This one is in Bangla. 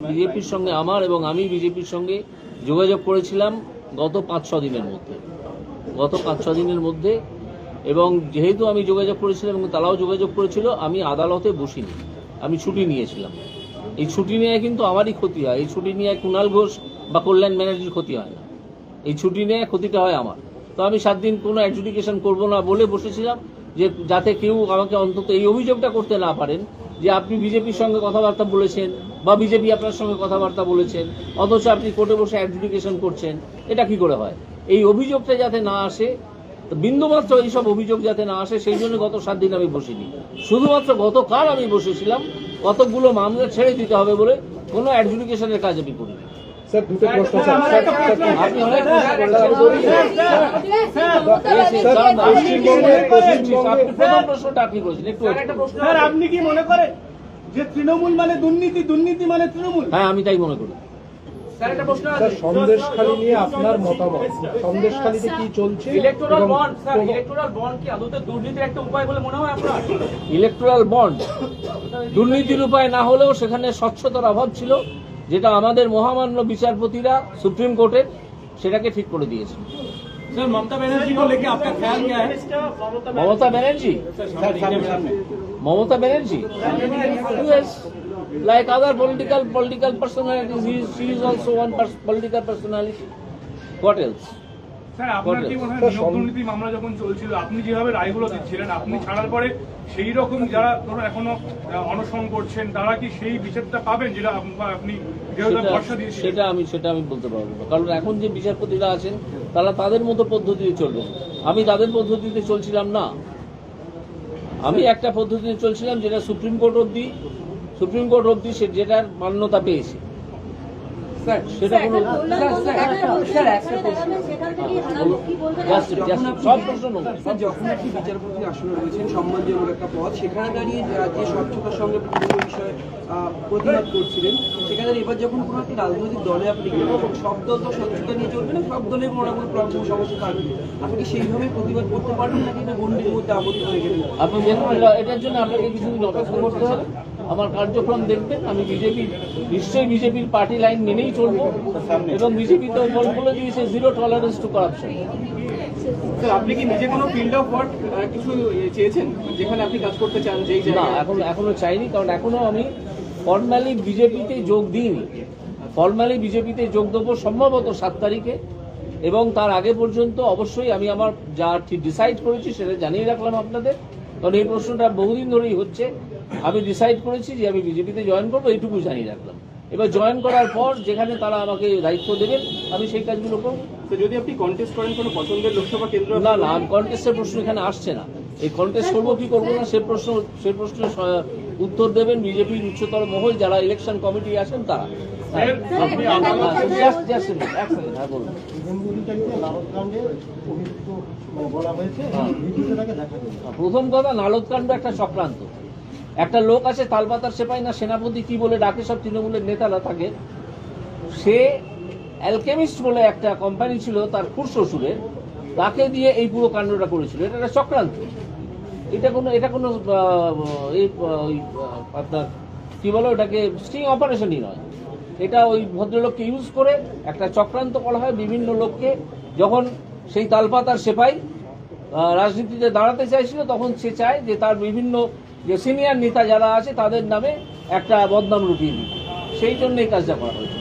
বিজেপির সঙ্গে আমার এবং আমি বিজেপির সঙ্গে যোগাযোগ করেছিলাম গত পাঁচ, ছ দিনের মধ্যে। গত পাঁচ, ছ দিনের মধ্যে এবং যেহেতু আমি যোগাযোগ করেছিলাম এবং তারাও যোগাযোগ করেছিল, আমি আদালতে বসিনি। আমি ছুটি নিয়েছিলাম। এই ছুটি নিয়ে কিন্তু আমারই ক্ষতি হয়। এই ছুটি নিয়ে কুণাল ঘোষ বা কল্যাণ ব্যানার্জির ক্ষতি হয় না। এই ছুটি নিয়ে ক্ষতিটা হয় আমার। তো আমি সাত দিন কোনো অ্যাডজুডিকেশন করব না বলে বসেছিলাম যে যাতে কেউ আমাকে অন্তত এই অভিযোগটা করতে না পারেন যে আপনি বিজেপির সঙ্গে কথাবার্তা বলেছেন বা বিজেপি আপনার সঙ্গে কথাবার্তা বলেছেন, অথচ আপনি কোর্টে বসে অ্যাডজুডিকেশন করছেন, এটা কি করে হয়? এই অভিযোগটা যাতে না আসে, বিন্দুমাত্র এইসব অভিযোগ যাতে না আসে, সেই জন্য গত সাত দিন আমি বসিনি। শুধুমাত্র গতকাল আমি বসেছিলাম, কতকগুলো মামলা ছেড়ে দিতে হবে বলে কোনো অ্যাডজুডিকেশনের কাজ আমি করিনি। স্যার দুটো প্রশ্ন স্যার আপনি কি মনে করেন যে তৃণমূল মানে দুর্নীতি দুর্নীতি মানে তৃণমূল হ্যাঁ আমি তাই মনে করি সন্দেশখালী নিয়ে আপনার মতামত সন্দেশখালীতে কি চলছে ইলেকটোরাল বন্ড স্যার প্রভ- বন্ড কি আদতে দুর্নীতির একটা উপায় বলে মনে হয় আপনার ইলেকট্রাল বন্ড দুর্নীতির উপায় না হলেও সেখানে স্বচ্ছতার অভাব ছিল যেটা আমাদের মহামান্য বিচারপতিরা সুপ্রিম কোর্টে সেটাকে ঠিক করে দিয়েছে। Mamata Banerjee Mamata Banerjee? Like other political political personality political personality what else sir আপনার কি মনে হয় স্যার, নিয়োগ দুর্নীতি মামলা যখন চলছিল আপনি যেভাবে রায়গুলো দিচ্ছিলেন আপনি ছাড়ার পরে সেই রকম যারা ধরুন এখনও অনশন করছেন তারা কি সেই বিচারটা পাবেন যেটা আপনি সেটা আমি সেটা আমি বলতে পারব না। কারণ এখন যে বিচারপতিরা আছেন তারা তাদের মতো পদ্ধতিতে চলবেন। আমি তাদের পদ্ধতিতে চলছিলাম না। আমি একটা পদ্ধতিতে চলছিলাম যেটা সুপ্রিম কোর্ট অব্দি সুপ্রিম কোর্ট অব্দি সে যেটার মান্যতা পেয়েছে। সেটা কোনো just সব প্রশ্ন সব স্যার যখন একটি বিচারপতি আসনে রয়েছেন সম্মানজনক একটা পদ সেখানে দাঁড়িয়ে যা- স্বচ্ছতার সঙ্গে বিভিন্ন বিষয়ে প্রতিবাদ করছিলেন সেখানে এবার যখন কোনো একটি রাজনৈতিক দলে আপনি গেলেন সব দল তো স্বচ্ছতা নিয়ে চলবে না সব দলের মোটামুটি প্রবলেম সমস্যা থাকবে। আপনি কি সেইভাবে প্রতিবাদ করতে পারবেন নাকি না গণ্ডির মধ্যে আবদ্ধ থেকে গেলেন? আপনি এটার জন্য আপনাকে কিছুদিন অপেক্ষা করতে হবে। আমার কার্যক্রম দেখবেন আমি বিজেপি নিশ্চয়ই বিজেপির পার্টি লাইন মেনেই চলবো। এবং বিজেপি তো বল- দিয়েছে zero tolerance to corruption sir আপনি কি নিজে কোনো ফিল্ড অফ ওয়ার্ক কিছু চেয়েছেন? যেখানে আপনি কাজ করতে চান যেই না এখন এখনও চাইনি কারণ এখনও আমি ফর্মালি বিজেপিতে যোগ দিইনি। ফর্মালি বিজেপিতে যোগ দেবো সম্ভবত সাত তারিখে এবং তার আগে পর্যন্ত অবশ্যই আমি আমার যা ঠিক ডিসাইড করেছি সেটা জানিয়ে রাখলাম আপনাদের। কারণ এই প্রশ্নটা বহুদিন ধরেই হচ্ছে। আমি ডিসাইড করেছি যে আমি বিজেপিতে জয়েন করব এইটুকু জানিয়ে রাখলাম। এবার জয়েন করার পর যেখানে তারা আমাকে দায়িত্ব দেবেন আমি সেই কাজগুলো করব। যদি আপনি কন্টেস্ট করেন কোনো পছন্দের লোকসভা কেন্দ্র না না কন্টেস্টের প্রশ্ন এখানে আসছে না। এই কন্টেস্ট করব কি করব না সে প্রশ্ন সে প্রশ্নের উত্তর দেবেন বিজেপির উচ্চতর মহল যারা ইলেকশন কমিটি আছেন তারা। প্রথম কথা নালদকাণ্ড একটা চক্রান্ত। একটা লোক আছে, তালপাতার সেপাই না, সেনাপতি কি বলে ডাকে সব তৃণমূলের নেতারা থাকে সে অ্যালকেমিস্ট বলে একটা কোম্পানি ছিল, তার খুর শ্বশুরের তাকে দিয়ে এই পুরো কাণ্ডটা করেছিল। এটা একটা চক্রান্ত। এটা কোনো এটা কোনো আপনার কি বলো ওটাকে স্টিং অপারেশনই নয়। এটা ওই ভদ্রলোককে ইউজ করে একটা চক্রান্ত করা হয় বিভিন্ন লোককে। যখন সেই তালপাতার সেপাই রাজনীতিতে দাঁড়াতে চাইছিল, তখন সে চায় যে তার বিভিন্ন যে সিনিয়র নেতা যারা আছে, তাদের নামে একটা বদনাম লুটিয়ে দিতে। সেই জন্য এই কাজটা করা হয়েছে।